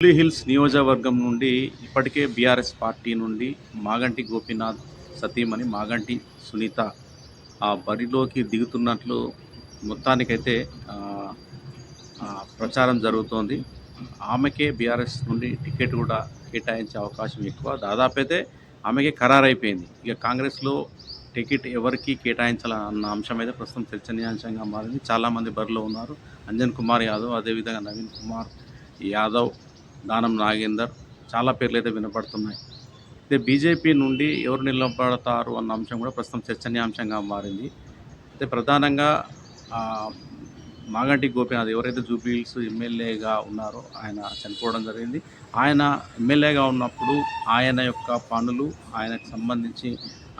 Jubilee hills నియోజకవర్గం నుండి ఇప్పటికే బీఆర్ఎస్ పార్టీ నుండి మాగంటి గోపీనాథ్ సతీమణి మాగంటి సునీత ఆ బరిలోకి దిగుతున్నట్లు మొత్తానికైతే ప్రచారం జరుగుతోంది. ఆమెకే బీఆర్ఎస్ నుండి టికెట్ కూడా కేటాయించే అవకాశం ఎక్కువ. దాదాపు అయితే ఆమెకే ఖరారైపోయింది. ఇక కాంగ్రెస్లో టికెట్ ఎవరికి కేటాయించాలన్న అంశం అయితే ప్రస్తుతం చర్చనీయాంశంగా మారింది. చాలామంది బరిలో ఉన్నారు. అంజన్ కుమార్ యాదవ్ అదేవిధంగా నవీన్ కుమార్ యాదవ్ దానం నాగేందర్ చాలా పేర్లు అయితే వినపడుతున్నాయి. అయితే బీజేపీ నుండి ఎవరు నిలబడతారు అన్న అంశం కూడా ప్రస్తుతం చర్చనీయాంశంగా మారింది. అయితే ప్రధానంగా మాగంటి గోపీనాథ్ ఎవరైతే జూబ్లీహిల్స్ ఎమ్మెల్యేగా ఉన్నారో ఆయన చనిపోవడం జరిగింది. ఆయన ఎమ్మెల్యేగా ఉన్నప్పుడు ఆయన యొక్క పనులు ఆయనకు సంబంధించి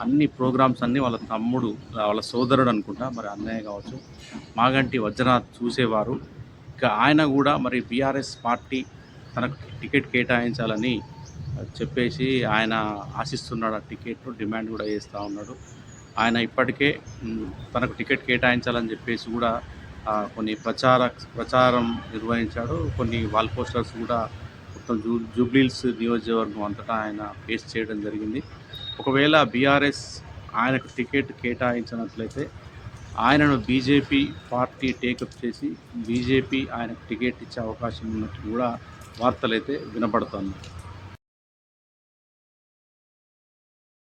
అన్ని ప్రోగ్రామ్స్ అన్నీ వాళ్ళ తమ్ముడు వాళ్ళ సోదరుడు అనుకుంటా మరి అన్నయ్య కావచ్చు మాగంటి వజ్రనాథ్ చూసేవారు. ఇక ఆయన కూడా మరి బీఆర్ఎస్ పార్టీ తనకు టికెట్ కేటాయించాలని చెప్పేసి ఆయన ఆశిస్తున్నాడు. ఆ టికెట్ డిమాండ్ కూడా చేస్తూ ఉన్నాడు. ఆయన ఇప్పటికే తనకు టికెట్ కేటాయించాలని చెప్పేసి కూడా కొన్ని ప్రచార ప్రచారం నిర్వహించాడు. కొన్ని వాల్ పోస్టర్స్ కూడా మొత్తం జూ జూబ్లీల్స్ నియోజకవర్గం అంతటా ఆయన ఫేస్ చేయడం జరిగింది. ఒకవేళ బీఆర్ఎస్ ఆయనకు టికెట్ కేటాయించినట్లయితే ఆయనను బీజేపీ పార్టీ టేకప్ చేసి బీజేపీ ఆయనకు టికెట్ ఇచ్చే అవకాశం ఉన్నట్టు కూడా వార్తలైతే వినపడుతున్నాయి